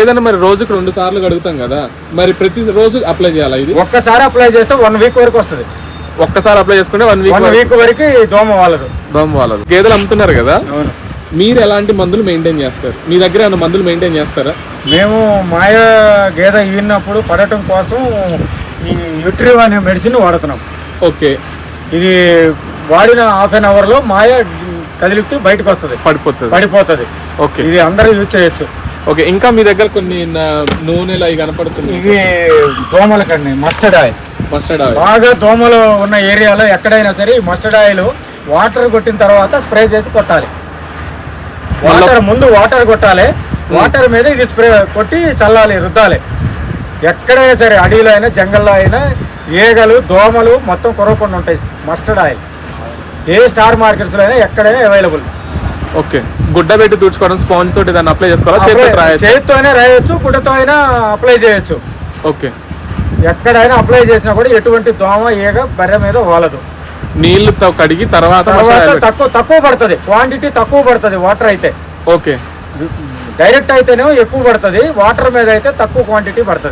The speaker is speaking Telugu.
ఏదైనా మరి రోజుకి రెండు సార్లు కడుగుతాం కదా మరి ప్రతి రోజు అప్లై చేయాలా ఇది? ఒక్కసారి అప్లై చేస్తే వన్ వీక్ వరకు వస్తుంది. ఒక్కసారి అప్లై చేసుకుంటే వన్ వన్ వీక్ వీక్ వరకు దోమ వాళ్ళదు. దమ్ వాళ్ళది. గేదెలు అమ్ముతున్నారు కదా మీరు ఎలాంటి మందులు మెయింటైన్ చేస్తారు? మీ దగ్గర ఏమైనా మందులు మెయింటైన్ చేస్తారా? మేము మాయ గేదె ఈనప్పుడు పడటం కోసం ఈ యూట్రివ్ అనే మెడిసిన్ వాడుతున్నాం. ఓకే. ఇది వాడిన హాఫ్ అన్ అవర్లో మాయ కదిలితే బయటకు వస్తుంది. పడిపోతుంది. పడిపోతుంది. ఓకే. ఇది అందరూ యూజ్ చేయొచ్చు. ఓకే ఇంకా మీ దగ్గర కొన్ని నూనెలు అవి కనపడుతున్నాయి. ఇవి దోమల కండి మస్టర్డ్ ఆయిల్ మస్టర్డ్ ఆయిల్ బాగా దోమలు ఉన్న ఏరియాలో ఎక్కడైనా సరే ఈ మస్టర్డ్ ఆయిల్ వాటర్ కొట్టిన తర్వాత స్ప్రే చేసి కొట్టాలి. వాటర్ ముందు వాటర్ కొట్టాలి. వాటర్ మీద ఇది స్ప్రే కొట్టి చల్లాలి రుద్దాలి. ఎక్కడైనా సరే అడవిలో అయినా జంగల్లో అయినా ఈగలు దోమలు మొత్తం కొరవకుండా ఉంటాయి మస్టర్డ్ ఆయిల్ ఏ స్టార్ మార్కెట్స్లో అయినా ఎక్కడైనా అవైలబుల్ ఓకే. గుడ్డ పెట్టి తుడుచుకోవడం స్పాంజ్ తోటి దాన్ని అప్లై చేసుకోవాలా? చేతితో రాయొచ్చు చేతితో అయినా రాయొచ్చు గుడ్డతో అయినా అప్లై చేయొచ్చు. ఓకే. ఎక్కడైనా అప్లై చేసినా కూడా ఎటువంటి దోమ ఈగ బర్రె మీద వాలదు. నీళ్ళతో కడిగి తర్వాత తక్కువ తక్కువ పడుతుంది. క్వాంటిటీ తక్కువ పడుతుంది వాటర్ అయితే. ఓకే. డైరెక్ట్ అయితేనేమో ఎక్కువ పడుతుంది. వాటర్ మీద అయితే తక్కువ క్వాంటిటీ పడుతుంది.